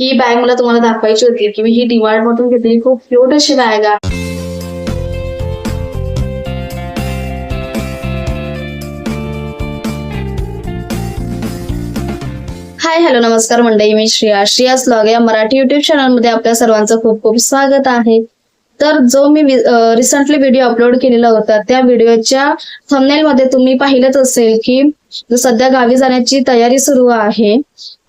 ही bag मला तुम्हाला दाखवायची होती की मी ही डिमांड मधून घेतली खूप क्यूट अशी बॅग आहे हाय हॅलो नमस्कार मंडळी मी श्रिया. श्रिया स्लॉग या मराठी युट्यूब चॅनलमध्ये आपल्या सर्वांचं खूप खूप स्वागत आहे. तर जो मी रिसेंटली व्हिडिओ अपलोड केलेला होता त्या व्हिडिओच्या थंबनेल मध्ये तुम्ही पाहिलंच असेल की सध्या गावी जाण्याची तयारी सुरू आहे.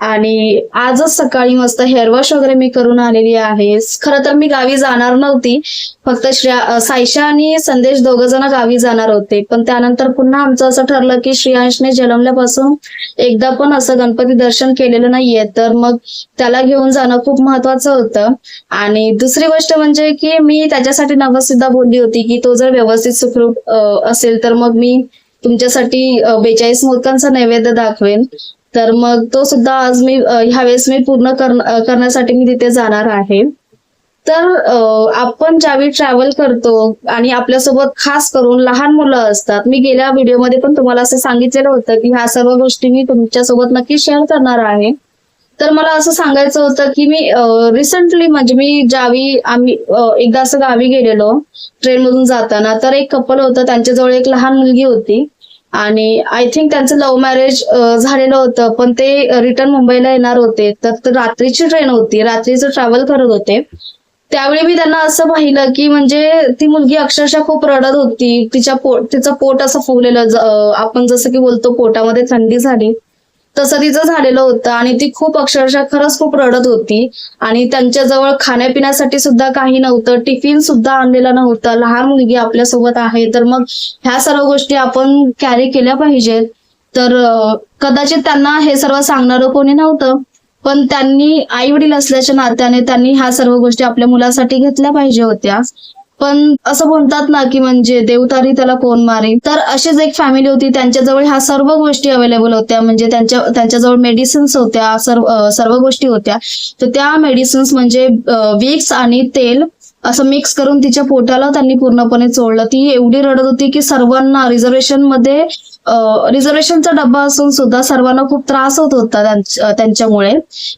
आणि आजच सकाळी मस्त हेअरवॉश वगैरे मी करून आलेली आहे. खरं तर मी गावी जाणार नव्हती. फक्त श्रेया सायशा आणि संदेश दोघ जण गावी जाणार होते. पण त्यानंतर पुन्हा आमचं असं ठरलं की श्रेयांशने जन्मल्यापासून एकदा पण असं गणपती दर्शन केलेलं नाहीये. तर मग त्याला घेऊन जाणं खूप महत्वाचं होतं. आणि दुसरी गोष्ट म्हणजे की मी त्याच्यासाठी नवस सुद्धा बोलली होती की तो जर व्यवस्थित सुखरूप असेल तर मग मी तुमच्यासाठी बेचाळीस मोदकांचा नैवेद्य दाखवेन. तर मग तो सुद्धा आज मी ह्यावेळेस मी पूर्ण करण्यासाठी मी तिथे जाणार आहे. तर आपण ज्यावेळी ट्रॅव्हल करतो आणि आपल्यासोबत खास करून लहान मुलं असतात मी गेल्या व्हिडिओमध्ये पण तुम्हाला असं सांगितलेलं होतं की ह्या सर्व गोष्टी मी तुमच्यासोबत नक्की शेअर करणार आहे. तर मला असं सांगायचं होतं की मी रिसेंटली म्हणजे मी ज्यावेळी आम्ही एकदा असं गावी गेलेलो ट्रेनमधून जाताना तर एक कपल होतं त्यांच्याजवळ एक लहान मुलगी होती. आणि आय थिंक त्यांचं लव्ह मॅरेज झालेलं होतं. पण ते रिटर्न मुंबईला येणार होते. तर रात्रीची ट्रेन होती. रात्रीचं ट्रॅव्हल करत होते. त्यावेळी मी त्यांना असं पाहिलं की म्हणजे ती मुलगी अक्षरशः खूप रडत होती. तिच्या पोट तिचं पोट असं फुगलेलं. आपण जसं की बोलतो पोटामध्ये थंडी झाली. तसं तिचं झालेलं होतं आणि ती खूप अक्षरशः खरंच खूप रडत होती. आणि त्यांच्याजवळ खाण्यापिण्यासाठी सुद्धा काही नव्हतं. टिफिन सुद्धा आणलेला नव्हता. लहान मुलगी आपल्यासोबत आहे. तर मग ह्या सर्व गोष्टी आपण कॅरी केल्या पाहिजेत. तर कदाचित त्यांना हे सर्व सांगणारं कोणी नव्हतं. पण त्यांनी आई वडील असल्याच्या नात्याने त्यांनी ह्या सर्व गोष्टी आपल्या मुलासाठी घेतल्या पाहिजे होत्या. पण असं म्हणतात ना की म्हणजे देवतारी त्याला कोण मारे तर अशीच एक फॅमिली होती. त्यांच्याजवळ ह्या सर्व गोष्टी अवेलेबल होत्या. म्हणजे त्यांच्या त्यांच्याजवळ मेडिसिन्स होत्या. सर्व सर्व गोष्टी होत्या. तर त्या मेडिसिन्स म्हणजे विक्स आणि तेल असं मिक्स करून तिच्या पोटाला त्यांनी पूर्णपणे चोळलं. ती एवढी रडत होती की सर्वांना रिझर्वेशनमध्ये रिझर्वेशनचा डब्बा असून सुद्धा सर्वांना खूप त्रास होत होता त्यांच्यामुळे.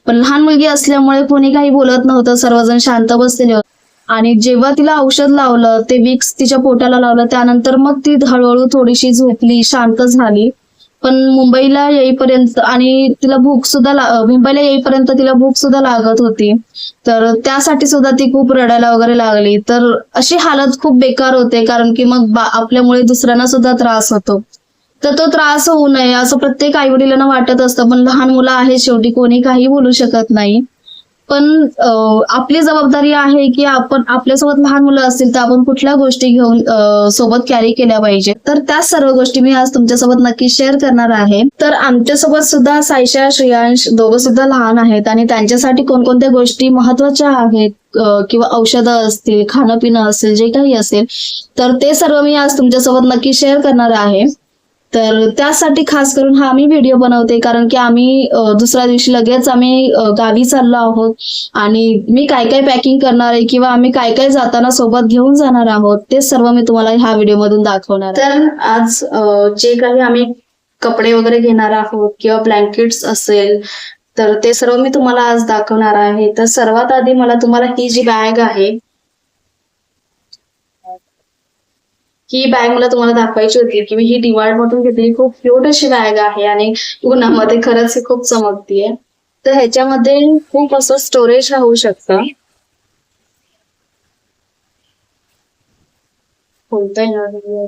पण लहान मुलगी असल्यामुळे कोणी काही बोलत नव्हतं. सर्वजण शांत बसलेले होते. आणि जेव्हा तिला औषध लावलं ते विक्स तिच्या पोटाला लावलं त्यानंतर मग ती हळूहळू थोडीशी झोपली शांत झाली. पण मुंबईला येईपर्यंत आणि तिला भूक सुद्धा मुंबईला येईपर्यंत तिला भूक सुद्धा लागत होती. तर त्यासाठी सुद्धा ती खूप रडायला वगैरे लागली. तर अशी हालत खूप बेकार होते कारण की मग आपल्यामुळे दुसऱ्यांना सुद्धा त्रास होतो. तर तो त्रास होऊ नये असं प्रत्येक आई वडिलांना वाटत असतं पण लहान मुलं आहे शेवटी कोणी काही बोलू शकत नाही. पण आपली जबाबदारी आहे की आपण आपल्यासोबत लहान मुलं असतील तर आपण कुठल्या गोष्टी घेऊन सोबत कॅरी केल्या पाहिजे. तर त्या सर्व गोष्टी मी आज तुमच्यासोबत नक्की शेअर करणार आहे. तर आमच्यासोबत सुद्धा सायशा श्रेयांश दोघं सुद्धा लहान आहेत आणि त्यांच्यासाठी कोणकोणत्या गोष्टी महत्त्वाच्या आहेत किंवा औषधं असतील खाणं पिणं असेल जे काही असेल तर ते सर्व मी आज तुमच्यासोबत नक्की शेअर करणार आहे. तर त्यासाठी खास करून हा आम्ही व्हिडिओ बनवते कारण की आम्ही दुसऱ्या दिवशी लगेच आम्ही गावी चाललो आहोत. आणि मी काय काय पॅकिंग करणार आहे किंवा आम्ही काय काय जाताना सोबत घेऊन जाणार आहोत ते सर्व मी तुम्हाला ह्या व्हिडिओ मधून दाखवणार तर आज जे काही आम्ही कपडे वगैरे घेणार आहोत किंवा ब्लँकेट्स असेल तर ते सर्व मी तुम्हाला आज दाखवणार आहे. तर सर्वात आधी मला तुम्हाला ही जी बॅग आहे ही बॅग मला तुम्हाला दाखवायची होती की मी ही डिमांड मधून घेतली खूप क्यूट अशी बॅग आहे आणि उन्हामध्ये खरंच खूप चमकतीये. तर ह्याच्यामध्ये खूप असं स्टोरेज राहू शकतं. खोलता येणार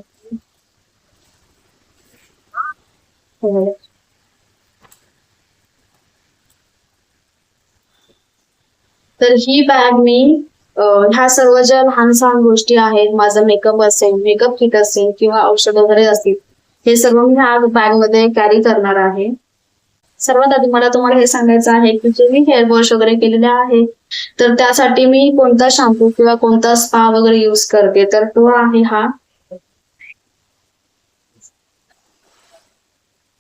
तर ही बॅग मी ह्या सर्व ज्या लहान सहान गोष्टी आहेत. माझा मेकअप असेल मेकअप किट असेल किंवा औषध वगैरे असतील हे सर्व मी ह्या बॅगमध्ये कॅरी करणार आहे. सर्वात आधी मला तुम्हाला हे सांगायचं आहे की जे मी हेअर वॉश वगैरे केलेले आहे तर त्यासाठी मी कोणता शॅम्पू किंवा कोणता स्पा वगैरे युज करते तर तो आहे हा.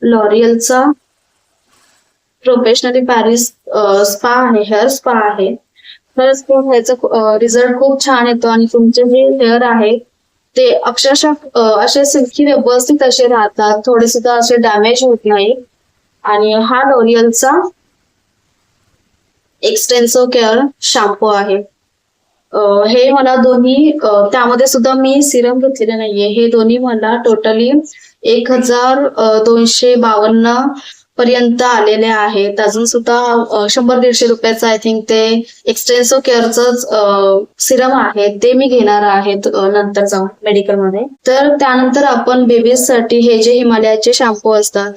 लॉरियलचा प्रोफेशनली पॅरिस स्पा आहे हेअर स्पा आहे. खरंच खूप ह्याचा रिझल्ट खूप छान येतो आणि तुमचे जे हेअर आहे ते अक्षरशः असे सिल्की व्यवस्थित असे राहतात. थोडे सुद्धा असे डॅमेज होत नाही. आणि हा लॉरियलचा एक्सटेन्सो केअर शॅम्पू आहे. हे मला दोन्ही त्यामध्ये सुद्धा मी सिरम घेतलेले नाहीये. हे दोन्ही मला टोटली एक हजार दोनशे बावन्न पर्यंत आलेले आहेत. अजून सुद्धा शंभर दीडशे रुपयाचं आय थिंक ते एक्सटेन्सो केअरच सिरम आहे. ते मी घेणार आहेत नंतर जाऊन मेडिकलमध्ये तर त्यानंतर आपण बेबीजसाठी हे जे हिमालयाचे शॅम्पू असतात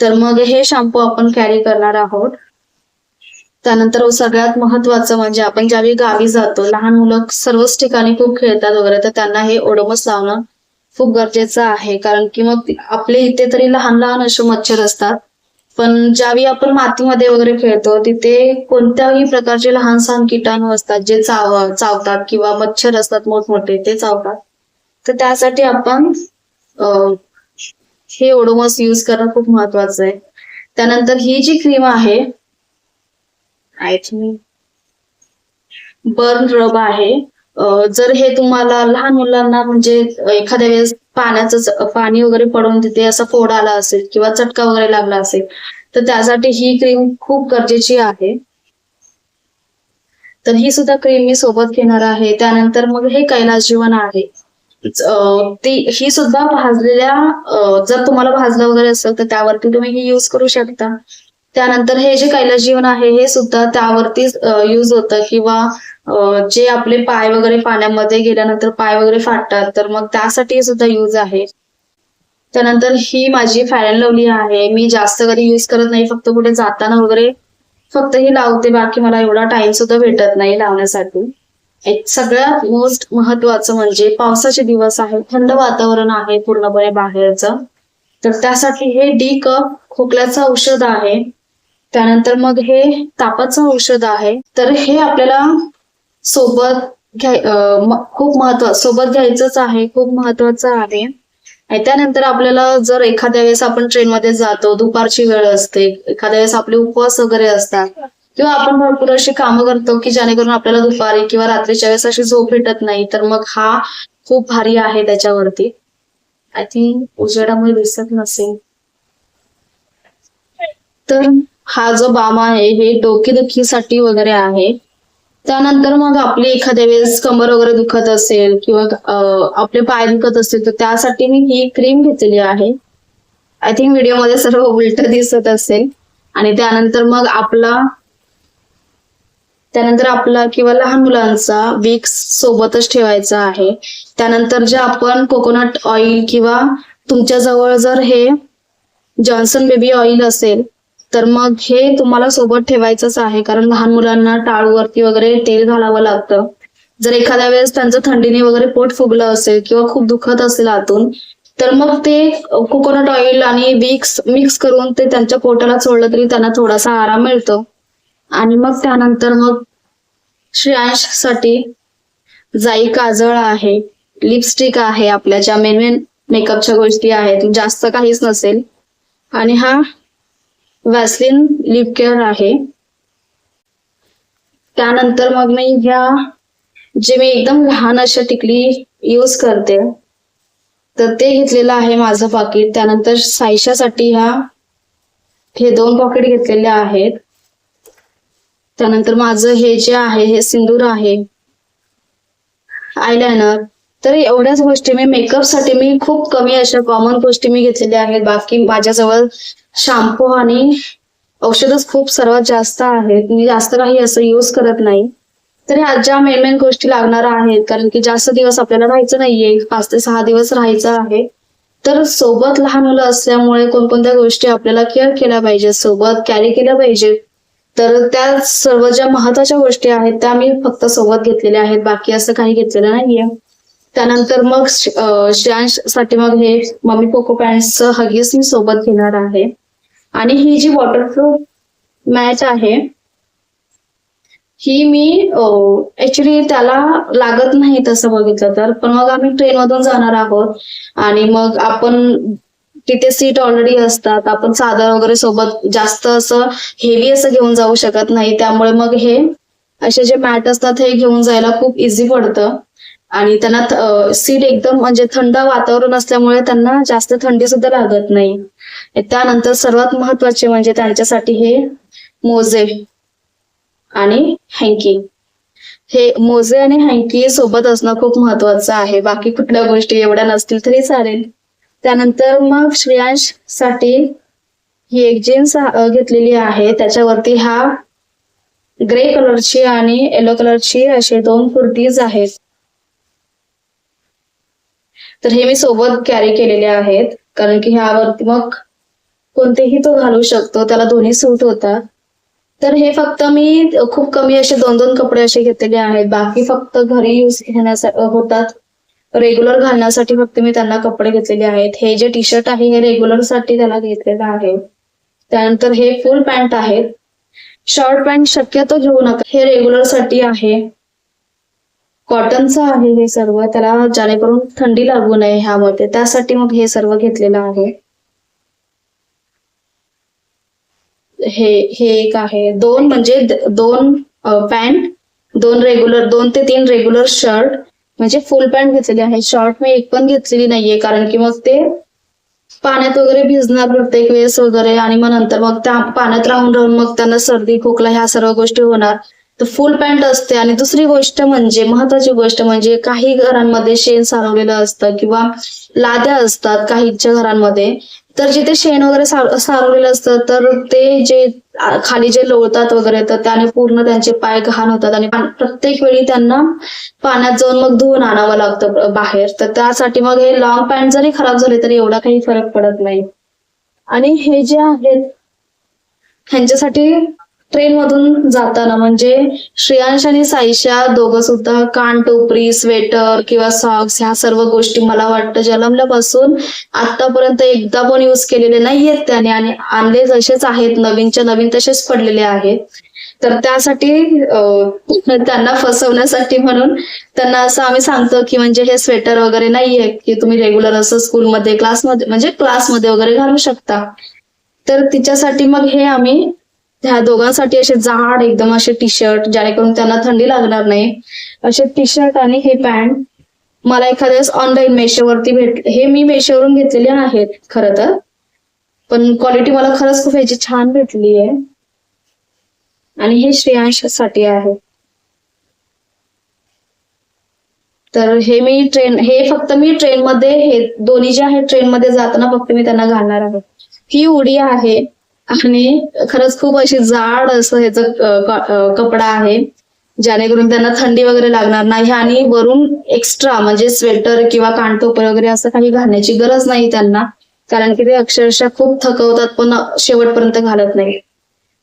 तर मग हे शॅम्पू आपण कॅरी करणार आहोत. त्यानंतर सगळ्यात महत्वाचं म्हणजे आपण ज्यावेळी गावी जातो लहान मुलं सर्वच ठिकाणी खूप खेळतात वगैरे तर त्यांना हे ओडोमस लावणं खूप गरजेचं आहे. कारण की मग आपले इथे तरी लहान लहान असे मच्छर असतात. पण ज्यावेळी आपण मातीमध्ये वगैरे खेळतो तिथे कोणत्याही प्रकारचे लहान सहान किटाणू असतात जे चाव चावतात किंवा मच्छर असतात मोठमोठे ते चावतात. तर त्यासाठी आपण हे ओडोमस यूज करणं खूप महत्वाचं आहे. त्यानंतर ही जी क्रीम आहे आय थिंक बर्न रब आहे. जर हे तुम्हाला लहान मुलांना म्हणजे एखाद्या वेळेस पाण्याचं पाणी वगैरे पडून तिथे असा फोड आला असेल किंवा चटका वगैरे लागला असेल तर त्यासाठी ही क्रीम खूप गरजेची आहे. तर ही सुद्धा क्रीम मी सोबत घेणार आहे. त्यानंतर मग हे कैलास जीवन आहे ती ही सुद्धा भाजलेल्या जर तुम्हाला भाजलं वगैरे असेल तर त्यावरती तुम्ही ही युज करू शकता. त्यानंतर हे जे कैलास जीवन आहे हे सुद्धा त्यावरतीच युज होतं किंवा जे आपले पाय वगैरे पाण्यामध्ये गेल्यानंतर पाय वगैरे फाटतात तर मग त्यासाठी सुद्धा युज आहे. त्यानंतर ही माझी फॅन अँड लवली आहे. मी जास्त कधी युज करत नाही फक्त कुठे जाताना वगैरे फक्त ही लावते. बाकी मला एवढा टाइम सुद्धा भेटत नाही लावण्यासाठी. एक सगळ्यात मोस्ट महत्वाचं म्हणजे पावसाचे दिवस आहे थंड वातावरण आहे पूर्णपणे बाहेरचं. तर त्यासाठी हे डी कप खोकल्याचं औषध आहे. त्यानंतर मग हे तापाचं औषध आहे. तर हे आपल्याला सोबत घ्याय खूप महत्त्व सोबत घ्यायचंच आहे खूप महत्वाचं आहे. आणि त्यानंतर आपल्याला जर एखाद्या वेळेस आपण ट्रेनमध्ये जातो दुपारची वेळ असते एखाद्या वेळेस आपले उपवास वगैरे असतात किंवा आपण भरपूर अशी कामं करतो की जेणेकरून आपल्याला दुपारी किंवा रात्रीच्या वेळेस अशी झोप भेटत नाही तर मग हा खूप भारी आहे त्याच्यावरती. आय थिंक उजेडामुळे दिसत नसेल. तर हा जो बाम आहे हे डोकेदुखीसाठी वगैरे आहे. त्यानंतर मग आपली एखाद्या वेळेस कमर वगैरे दुखत असेल किंवा आपले पाय दुखत असेल तर त्यासाठी मी ही क्रीम घेतलेली आहे. आय थिंक व्हिडिओमध्ये सर्व उलट दिसत असेल. आणि त्यानंतर मग आपला त्यानंतर आपला किंवा लहान मुलांचा विक्स सोबतच ठेवायचा आहे. त्यानंतर जे आपण कोकोनट ऑइल किंवा तुमच्या जवळ जर हे जॉन्सन बेबी ऑइल असेल तर मग हे तुम्हाला सोबत ठेवायचंच आहे कारण लहान मुलांना टाळूवरती वगैरे तेल घालावं लागतं. जर एखाद्या वेळेस त्यांचं थंडीने वगैरे पोट फुगलं असेल किंवा खूप दुखत असेल आतून तर मग ते कोकोनट ऑइल आणि विक्स मिक्स करून ते त्यांच्या पोटाला सोडलं तरी त्यांना थोडासा आराम मिळतो. आणि मग त्यानंतर मग श्रेयांशसाठी जाई काजळ आहे लिपस्टिक आहे आपल्या ज्या मेन मेन मेकअपच्या गोष्टी आहेत जास्त काहीच नसेल. आणि हा वॅसलिन लिप केअर आहे. त्यानंतर मग मी ह्या जे मी एकदम लहान अशा टिकली यूज करते तर ते घेतलेलं आहे माझं पाकिट त्यानंतर सायशासाठी ह्या हे दोन पॉकेट घेतलेले आहेत. त्यानंतर माझं हे जे आहे हे सिंदूर आहे आयलायनर तर एवढ्याच गोष्टी मी मेकअपसाठी मी खूप कमी अशा कॉमन गोष्टी मी घेतलेल्या आहेत. बाकी माझ्याजवळ शॅम्पू आणि औषधच खूप सर्वात जास्त आहेत. मी जास्त काही असं युज करत नाही. तर ह्या ज्या मेन मेन गोष्टी लागणार आहेत कारण की जास्त दिवस आपल्याला राहायचं नाहीये पाच ते सहा दिवस राहायचं आहे. तर सोबत लहान मुलं असल्यामुळे कोणकोणत्या गोष्टी आपल्याला केअर केल्या पाहिजे? सोबत कॅरी केल्या पाहिजे? तर त्या सर्व ज्या महत्त्वाच्या गोष्टी आहेत त्या मी फक्त सोबत घेतलेल्या आहेत. बाकी असं काही घेतलेलं नाहीये. त्यानंतर मग श्रेयांशसाठी मग हे मम्मी कोको पॅन्टचं हगीस मी सोबत घेणार आहे. आणि ही जी वॉटरप्रूफ मॅच आहे ही मी ऍक्च्युली त्याला लागत नाही तसं बघितलं तर. पण मग आम्ही ट्रेन मधून जाणार आहोत आणि मग आपण तिथे सीट ऑलरेडी असतात. आपण चादर वगैरे सोबत जास्त असं हेवी असं घेऊन जाऊ शकत नाही. त्यामुळे मग हे असे जे मॅट असतात हे घेऊन जायला खूप इझी पडतं. आणि त्यांना सीट एकदम म्हणजे थंड वातावरण असल्यामुळे त्यांना जास्त थंडी सुद्धा लागत नाही. त्यानंतर सर्वात महत्त्वाचे म्हणजे त्यांच्यासाठी हे मोजे आणि हँकी. हे मोजे आणि हँकी सोबत असणं खूप महत्वाचं आहे. बाकी कुठल्या गोष्टी एवढ्या नसतील तरी चालेल. त्यानंतर मग श्रेयांशसाठी ही एक जीन्स घेतलेली आहे. त्याच्यावरती हा ग्रे कलरची आणि येलो कलरची असे दोन कुर्तीज आहेत. तर हे मी सोबत कॅरी केलेले आहेत. कारण की ह्यावरती मग कोणतेही तो घालू शकतो त्याला दोन्ही सूट होतात. तर हे फक्त मी खूप कमी असे दोन दोन कपडे असे घेतलेले आहेत. बाकी फक्त घरी यूज घेण्यासाठी होतात. रेग्युलर घालण्यासाठी फक्त मी त्यांना कपडे घेतलेले आहेत. हे जे टी शर्ट आहे हे रेग्युलरसाठी त्याला घेतलेलं आहे. त्यानंतर हे फुल पॅन्ट आहेत. शॉर्ट पॅन्ट शक्यतो घेऊ नका. हे रेग्युलरसाठी आहे. कॉटनचं आहे हे सर्व. त्याला जेणेकरून थंडी लागू नये ह्यामध्ये. त्यासाठी मग हे सर्व घेतलेलं आहे. हे हे एक आहे. दोन म्हणजे दोन पॅन्ट दोन रेग्युलर दोन ते तीन रेग्युलर शर्ट. म्हणजे फुल पॅन्ट घेतलेली आहे. शॉर्ट मी एक पण घेतलेली नाहीये कारण की मग ते पाण्यात वगैरे भिजणार प्रत्येक वेळेस वगैरे. आणि मग नंतर मग त्या पाण्यात राहून राहून मग त्यांना सर्दी खोकला ह्या सर्व गोष्टी होणार. तर फुल पॅन्ट असते. आणि दुसरी गोष्ट म्हणजे महत्वाची गोष्ट म्हणजे काही घरांमध्ये शेण सारवलेलं असतं किंवा लाद्या असतात काहीच्या घरांमध्ये. तर जिथे शेण वगैरे सारवलेलं असतं तर ते जे खाली जे लोळतात वगैरे तर त्याने पूर्ण त्यांचे पाय घाण होतात. आणि प्रत्येक वेळी त्यांना पाण्यात जाऊन मग धुवून आणावं लागतं बाहेर. तर त्यासाठी मग हे लॉंग पॅन्ट जरी खराब झाले तरी एवढा काही फरक पडत नाही. आणि हे जे आहेत ह्यांच्यासाठी ट्रेन मधून जाताना म्हणजे श्रेयांश आणि साईशा दोघं सुद्धा कान टोपरी स्वेटर किंवा सॉक्स ह्या सर्व गोष्टी मला वाटतं जन्मल्यापासून आतापर्यंत एकदा पण युज केलेले नाहीयेत त्याने आणि आणले जसेच आहेत नवीनच्या नवीन तसेच पडलेले आहेत. तर त्यासाठी त्यांना फसवण्यासाठी म्हणून त्यांना असं आम्ही सांगतो की म्हणजे हे स्वेटर वगैरे नाहीये की तुम्ही रेग्युलर असं स्कूलमध्ये क्लासमध्ये म्हणजे क्लासमध्ये वगैरे घालू शकता. तर तिच्यासाठी मग हे आम्ही त्या दोघांसाठी असे जाड एकदम असे टी शर्ट जेणेकरून त्यांना थंडी लागणार नाही. असे टी शर्ट आणि हे पॅन्ट मला एखाद्या ऑनलाईन मेशोवरती भेट हे मी मेशोवरून घेतलेले आहेत खरं तर. पण क्वालिटी मला खरंच खूप ह्याची छान भेटली आहे. आणि हे श्रेयांशसाठी आहे. तर हे मी ट्रेन हे फक्त मी ट्रेन मध्ये हे दोन्ही जे आहे ट्रेन मध्ये जाताना फक्त मी त्यांना घालणार आहे. ही उडी आहे. आणि खरंच खूप अशी जाड असं ह्याचं कपडा आहे जेणेकरून त्यांना थंडी वगैरे लागणार नाही आणि वरून एक्स्ट्रा म्हणजे स्वेटर किंवा कानटोपर वगैरे असं काही घालण्याची गरज नाही त्यांना कारण की ते अक्षरशः खूप थकवतात पण शेवटपर्यंत घालत नाही.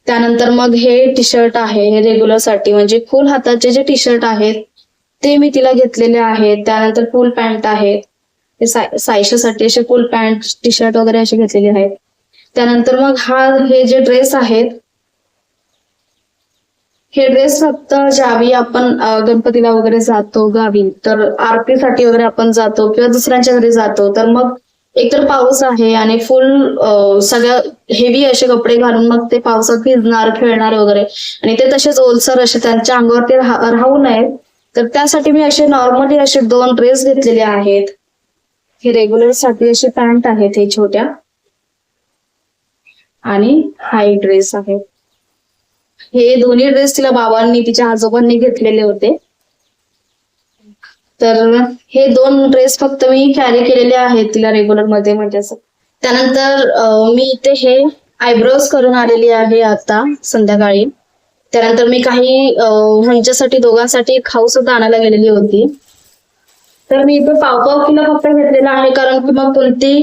त्यानंतर मग हे टी शर्ट आहे हे रेग्युलरसाठी म्हणजे फुल हाताचे जे टी शर्ट आहेत ते मी तिला घेतलेले आहेत. त्यानंतर फुल पॅन्ट आहेत हे सायशासाठी असे फुल पॅन्ट टी शर्ट वगैरे असे घेतलेले आहेत. त्यानंतर मग हा हे जे ड्रेस आहेत हे ड्रेस फक्त ज्यावेळी आपण गणपतीला वगैरे जातो गावी तर आरतीसाठी वगैरे आपण जातो किंवा दुसऱ्यांच्या घरी जातो तर मग एकतर पाऊस आहे आणि फुल सगळ्या हेवी असे कपडे घालून मग ते पावसात भिजणार खेळणार वगैरे. आणि ते तसेच ओलसर असे त्यांच्या अंगावरती राहू नयेत. तर त्यासाठी मी असे नॉर्मली असे दोन ड्रेस घेतलेले आहेत. हे रेग्युलरसाठी असे पॅन्ट आहेत हे छोट्या. आणि हाय ड्रेस आहे. हे दोन्ही ड्रेस तिला बाबांनी तिच्या आजोबांनी घेतलेले होते. तर हे दोन ड्रेस फक्त मी कॅरी केलेले आहेत तिला रेग्युलरमध्ये म्हणजे असं. त्यानंतर मी इथे हे आयब्रोज करून आलेली आहे आता संध्याकाळी. त्यानंतर मी काही ह्यांच्यासाठी दोघांसाठी खाऊ सुद्धा आणायला गेलेली होती. तर मी इथे पाव पाव किलो फक्त घेतलेला आहे कारण की मग कोणती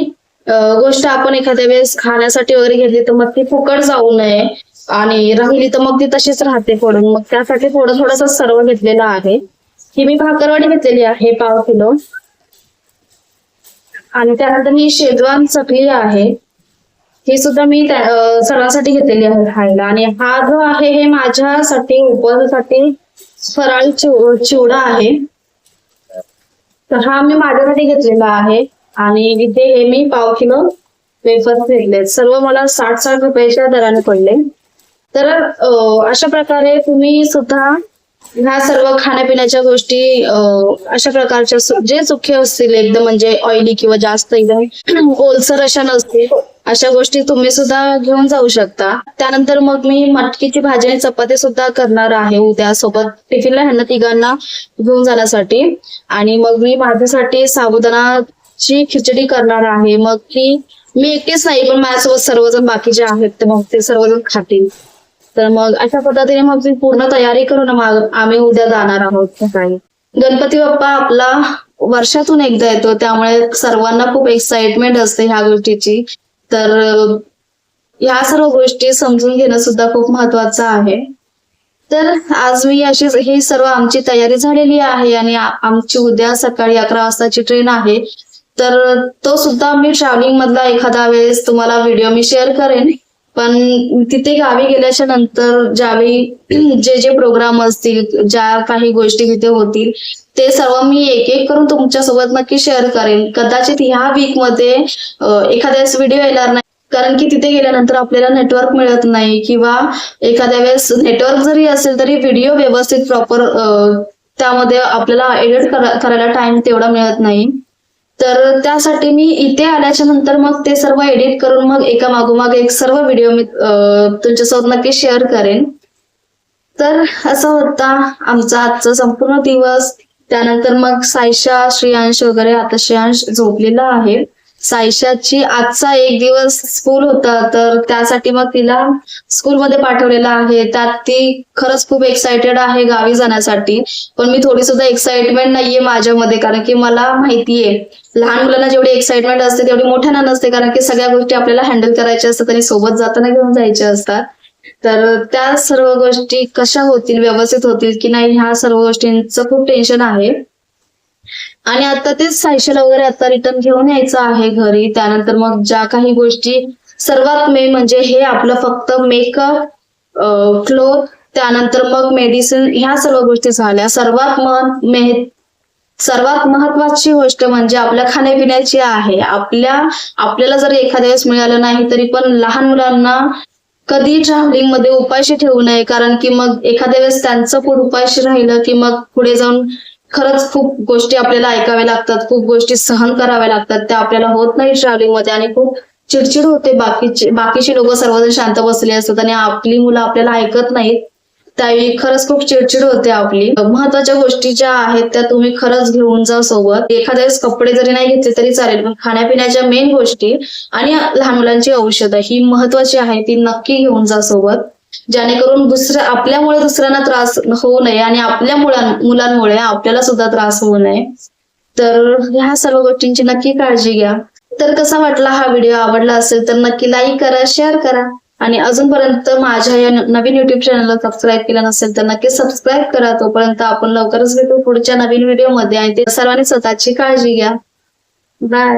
गोष्ट आपण एखाद्या वेळेस खाण्यासाठी वगैरे घेतली तर मग ती फुकट जाऊ नये. आणि राहिली तर मग ती तशीच राहते पडून. मग त्यासाठी थोडं थोडंसं सर्व घेतलेलं आहे. ही मी भाकरवाडी घेतलेली आहे पाव किलो. आणि त्यानंतर ही शेजवान चकली आहे. ही सुद्धा मी त्या- सर्वांसाठी घेतलेली आहे खायला. आणि हा जो आहे हे माझ्यासाठी उपवासासाठी फराळ चिव- चिवडा आहे. तर हा मी माझ्यासाठी घेतलेला आहे. आणि इथे हे मी पाव किलो वेफर्स घेतले सर्व मला साठ साठ रुपयाच्या दराने पडले. तर अशा प्रकारे तुम्ही सुद्धा ह्या सर्व खाण्यापिण्याच्या गोष्टी अशा प्रकारच्या जे सुखे असतील एकदम म्हणजे ऑइली किंवा जास्त एकदम ओलसर अशा नसतील अशा गोष्टी तुम्ही सुद्धा घेऊन जाऊ शकता. त्यानंतर मग मी मटकीची भाजी आणि चपाती सुद्धा करणार आहे उद्या सोबत टिफिनला ह्यांना तिघांना घेऊन जाण्यासाठी. आणि मग मी माझ्यासाठी साबुदाणा ची खिचडी करणार आहे. मग ती मी एकटीच नाही पण माझ्यासोबत सर्वजण बाकीचे आहेत तर मग ते सर्वजण खातील. तर मग अशा पद्धतीने मग मी पूर्ण तयारी करून मग आम्ही उद्या जाणार आहोत सकाळी. गणपती बाप्पा आपला वर्षातून एकदा येतो त्यामुळे सर्वांना खूप एक्साइटमेंट असते ह्या गोष्टीची. तर ह्या सर्व गोष्टी समजून घेणं सुद्धा खूप महत्वाचं आहे. तर आज मी अशी ही सर्व आमची तयारी झालेली आहे आणि आमची उद्या सकाळी अकरा वाजताची ट्रेन आहे. तर तो सुद्धा मी ट्रॅव्हलिंग मधला एखादा वेळेस तुम्हाला व्हिडिओ मी शेअर करेन. पण तिथे गावी गेल्याच्यानंतर ज्यावेळी जे जे प्रोग्राम असतील ज्या काही गोष्टी तिथे होतील ते सर्व मी एक एक करून तुमच्यासोबत नक्की शेअर करेन. कदाचित ह्या वीकमध्ये व्हिडिओ येणार नाही. कारण की तिथे गेल्यानंतर आपल्याला नेटवर्क मिळत नाही किंवा एखाद्या वेळेस नेटवर्क जरी असेल तरी व्हिडिओ व्यवस्थित प्रॉपर त्यामध्ये आपल्याला एडिट करायला टाइम तेवढा मिळत नाही. तर त्यासाठी मी इथे आल्याच्यानंतर मग ते सर्व एडिट करून मग एका मागोमाग एक सर्व व्हिडिओ मी तुमच्यासोबत नक्की शेअर करेन. तर असं होता आमचा आजचा संपूर्ण दिवस. त्यानंतर मग सायशा श्रेयांश वगैरे आता श्रेयांश झोपलेला आहे. सायशाची आजचा एक दिवस स्कूल होता तर त्यासाठी मग तिला स्कूलमध्ये पाठवलेला आहे. त्यात ती खरंच खूप एक्साइटेड आहे गावी जाण्यासाठी. पण मी थोडी सुद्धा एक्साइटमेंट नाहीये माझ्यामध्ये कारण की मला माहितीये लहान मुलांना जेवढी एक्साइटमेंट असते तेवढी मोठ्यांना नसते कारण की सगळ्या गोष्टी आपल्याला हँडल करायच्या असतात आणि सोबत जाताना घेऊन जायच्या असतात. तर त्या सर्व गोष्टी कशा होतील व्यवस्थित होतील की नाही ह्या सर्व गोष्टींचं खूप टेन्शन आहे. आणि आता तेच सायशेला वगैरे आता रिटर्न घेऊन यायचं आहे घरी. त्यानंतर मग ज्या काही गोष्टी सर्वात मेन म्हणजे हे आपलं फक्त मेकअप क्लोथ त्यानंतर मग मेडिसिन ह्या सर्व गोष्टी झाल्या. सर्वात मह मे सर्वात महत्वाची गोष्ट म्हणजे आपल्या खाण्यापिण्याची आहे. आपल्या आपल्याला जर एखाद्या वेळेस मिळालं नाही तरी पण लहान मुलांना कधी ट्रॅव्हलिंगमध्ये उपाशी ठेवू नये. कारण की मग एखाद्या वेळेस त्यांचं पोट उपाशी राहिलं की मग पुढे जाऊन खरंच खूप गोष्टी आपल्याला ऐकाव्या लागतात खूप गोष्टी सहन कराव्या लागतात त्या आपल्याला होत नाही ट्रॅव्हलिंगमध्ये आणि खूप चिडचिड होते बाकीचे बाकीची लोक सर्वजण शांत बसलेली असतात आणि आपली मुलं आपल्याला ऐकत नाहीत. त्यावेळी खरंच खूप चिडचिड होते आपली. महत्त्वाच्या गोष्टी ज्या आहेत त्या तुम्ही खरंच घेऊन जा सोबत. एखाद्या वेळेस कपडे जरी नाही घेतले तरी चालेल पण खाण्यापिण्याच्या मेन गोष्टी आणि लहान मुलांची औषधं ही महत्वाची आहे ती नक्की घेऊन जा सोबत. जेणेकरून दुसऱ्या आपल्यामुळे दुसऱ्यांना त्रास होऊ नये आणि आपल्या मुलां मुलांमुळे आपल्याला सुद्धा त्रास होऊ नये. तर ह्या सर्व गोष्टींची नक्की काळजी घ्या. तर कसा वाटला हा व्हिडिओ? आवडला असेल तर नक्की लाईक करा शेअर करा. आणि अजूनपर्यंत माझ्या या नवीन युट्यूब चॅनलला सबस्क्राईब केलं नसेल तर नक्की सबस्क्राईब करा. तोपर्यंत आपण लवकरच भेटू पुढच्या नवीन व्हिडिओमध्ये आणि ते सर्वांनी स्वतःची काळजी घ्या. बाय